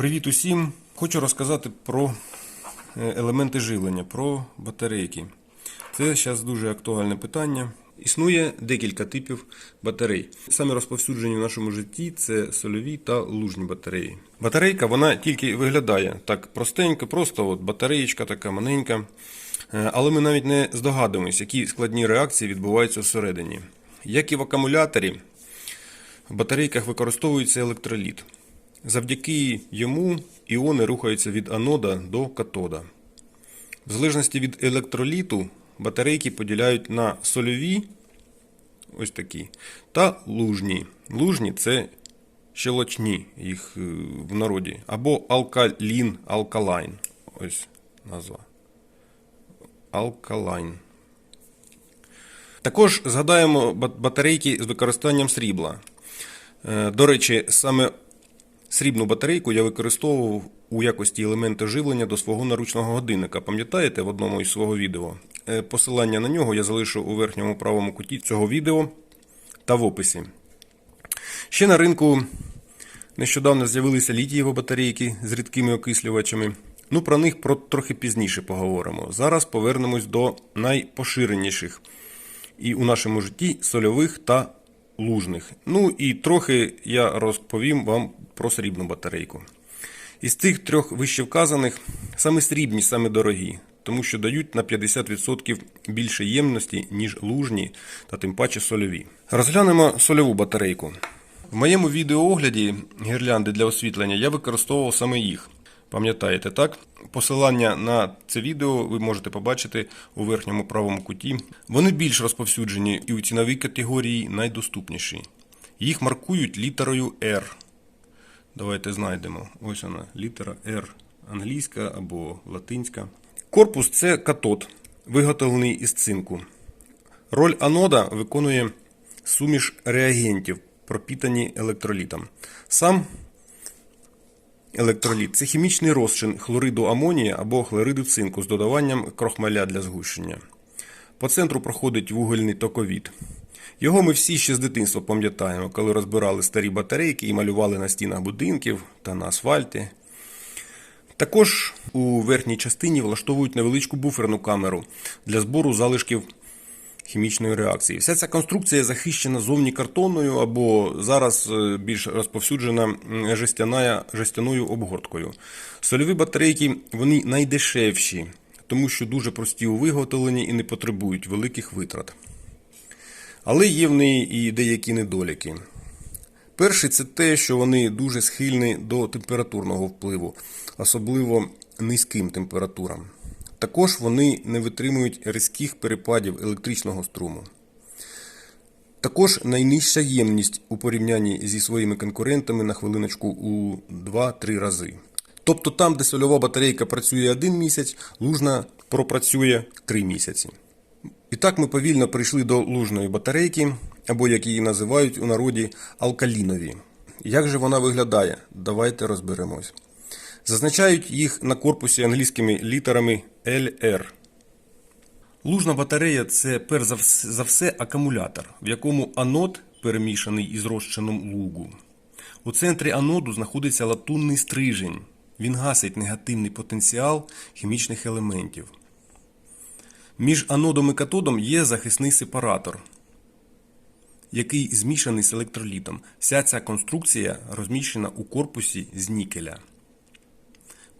Привіт усім! Хочу розказати про е, елементи живлення, про батарейки. Це зараз дуже актуальне питання. Існує декілька типів батарей. Саме розповсюджені в нашому житті це сольові та лужні батареї. Батарейка вона тільки виглядає так простенько, просто от батареєчка така маленька. Е, Але ми навіть не здогадуємось, які складні реакції відбуваються всередині. Як і в акумуляторі, в батарейках використовується електроліт. Завдяки йому іони рухаються від анода до катода. В залежності від електроліту батарейки поділяють на сольові, ось такі, та лужні. Лужні це щелочні їх е, в народі, або алкалін, алкалайн. Ось назва. Алкалайн. Також згадаємо батарейки з використанням срібла. Е, До речі, саме срібну батарейку я використовував у якості елемента живлення до свого наручного годинника. Пам'ятаєте в одному із свого відео? Е, Посилання на нього я залишу у верхньому правому куті цього відео та в описі. Ще на ринку нещодавно з'явилися літієві батарейки з рідкими окислювачами. Ну, про них про трохи пізніше поговоримо. Зараз повернемось до найпоширеніших і у нашому житті сольових та лужних. Ну і трохи я розповім вам про срібну батарейку. Із тих трьох вище вказаних саме срібні, саме дорогі, тому що дають на 50% більше ємності, ніж лужні та тим паче сольові. Розглянемо сольову батарейку. В моєму відеоогляді гірлянди для освітлення я використовував саме їх. Пам'ятаєте, так? Посилання на це відео ви можете побачити у верхньому правому куті. Вони більш розповсюджені і у ціновій категорії найдоступніші. Їх маркують літерою R. Давайте знайдемо. Ось вона, літера R англійська або латинська. Корпус це катод, виготовлений із цинку. Роль анода виконує суміш реагентів, пропітані електролітом. Сам електроліт це хімічний розчин хлориду амонія або хлориду цинку з додаванням крохмаля для згущення. По центру проходить вугільний токовід. Його ми всі ще з дитинства пам'ятаємо, коли розбирали старі батарейки і малювали на стінах будинків та на асфальті. Також у верхній частині влаштовують невеличку буферну камеру для збору залишків хімічної реакції. Вся ця конструкція захищена зовні картонною або зараз е, більш розповсюджена жестяною обгорткою. Сольові батарейки вони найдешевші, тому що дуже прості у виготовленні і не потребують великих витрат. Але є в неї і деякі недоліки. Перший це те, що вони дуже схильні до температурного впливу, особливо низьким температурам. Також вони не витримують різких перепадів електричного струму. Також найнижча ємність у порівнянні зі своїми конкурентами на хвилиночку у 2-3 рази. Тобто там, де сольова батарейка працює один місяць, лужна пропрацює 3 місяці. І так ми повільно прийшли до лужної батарейки, або як її називають у народі алкалінові. Як же вона виглядає? Давайте розберемось. Зазначають їх на корпусі англійськими літерами LR. Лужна батарея це перш за все акумулятор, в якому анод перемішаний із розчином лугу. У центрі аноду знаходиться латунний стрижень. Він гасить негативний потенціал хімічних елементів. Між анодом і катодом є захисний сепаратор, який змішаний з електролітом. Вся ця конструкція розміщена у корпусі з нікеля.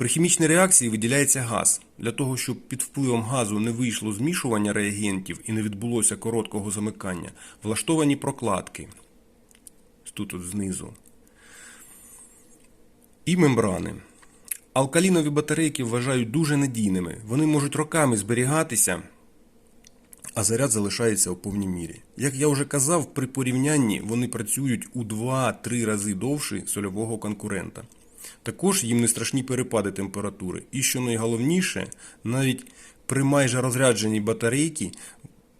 При хімічній реакції виділяється газ. Для того, щоб під впливом газу не вийшло змішування реагентів і не відбулося короткого замикання, влаштовані прокладки. Тут от знизу. І мембрани. Алкалінові батарейки вважають дуже надійними. Вони можуть роками зберігатися, а заряд залишається у повній мірі. Як я вже казав, при порівнянні вони працюють у 2-3 рази довше сольового конкурента. Також їм не страшні перепади температури. І що найголовніше, навіть при майже розрядженій батарейці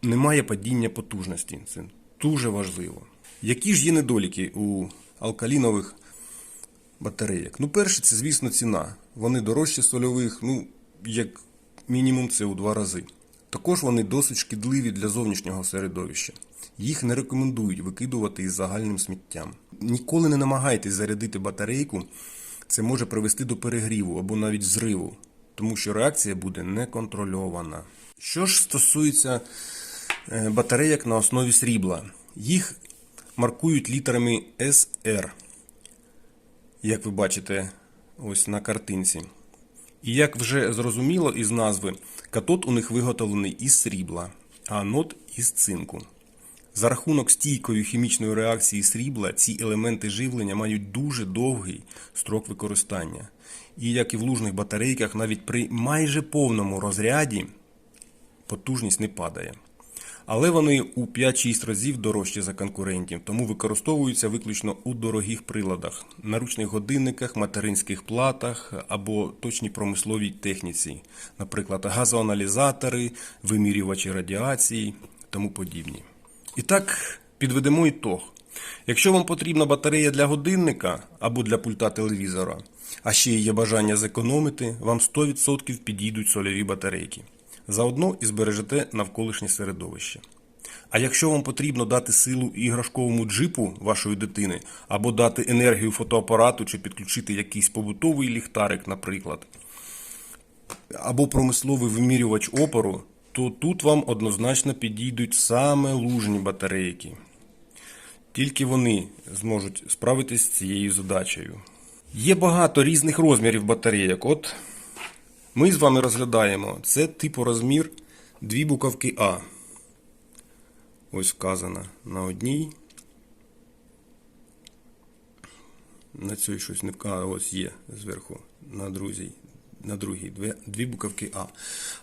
немає падіння потужності. Це дуже важливо. Які ж є недоліки у алкалінових батарейок? Ну, перше, це, звісно, ціна. Вони дорожчі сольових, ну, як мінімум, це у два рази. Також вони досить шкідливі для зовнішнього середовища. Їх не рекомендують викидувати із загальним сміттям. Ніколи не намагайтесь зарядити батарейку Це може привести до перегріву або навіть зриву, тому що реакція буде неконтрольована. Що ж стосується е, батарейок на основі срібла, їх маркують літерами SR, як ви бачите ось на картинці. І як вже зрозуміло із назви, катод у них виготовлений із срібла, а анод із цинку. За рахунок стійкої хімічної реакції срібла ці елементи живлення мають дуже довгий строк використання. І як і в лужних батарейках, навіть при майже повному розряді потужність не падає. Але вони у 5-6 разів дорожчі за конкурентів, тому використовуються виключно у дорогих приладах, наручних годинниках, материнських платах або точній промисловій техніці, наприклад, газоаналізатори, вимірювачі радіації тому подібні. І так, підведемо ітог. Якщо вам потрібна батарея для годинника або для пульта телевізора, а ще є бажання зекономити, вам 100% підійдуть сольові батарейки. Заодно і збережете навколишнє середовище. А якщо вам потрібно дати силу іграшковому джипу вашої дитини, або дати енергію фотоапарату чи підключити якийсь побутовий ліхтарик, наприклад, або промисловий вимірювач опору, то тут вам однозначно підійдуть саме лужні батарейки. Тільки вони зможуть справитись з цією задачею. Є багато різних розмірів батарейок. От ми з вами розглядаємо це типу розмір дві буковки А. Ось вказано на одній. На цій щось не вказано. Ось є зверху на другій. На другій дві, дві буковки А.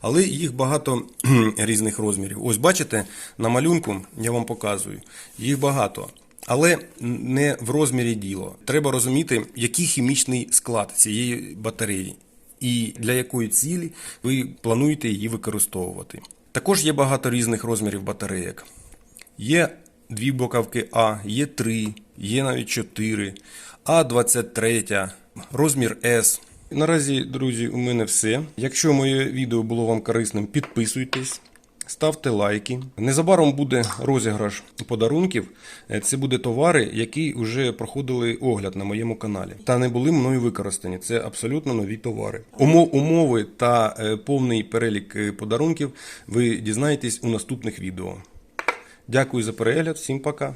Але їх багато різних розмірів. Ось бачите, на малюнку я вам показую. Їх багато. Але не в розмірі діло. Треба розуміти, який хімічний склад цієї батареї і для якої цілі ви плануєте її використовувати. Також є багато різних розмірів батарейок. Є дві боковки А, є три, є навіть чотири, А23, розмір С. Наразі, друзі, у мене все. Якщо моє відео було вам корисним, підписуйтесь. Ставте лайки. Незабаром буде розіграш подарунків. Е, Це буде товари, які вже проходили огляд на моєму каналі та не були мною використані. Це абсолютно нові товари. Умо- Умови та е, повний перелік е, подарунків ви дізнаєтесь у наступних відео. Дякую за перегляд. Всім пока.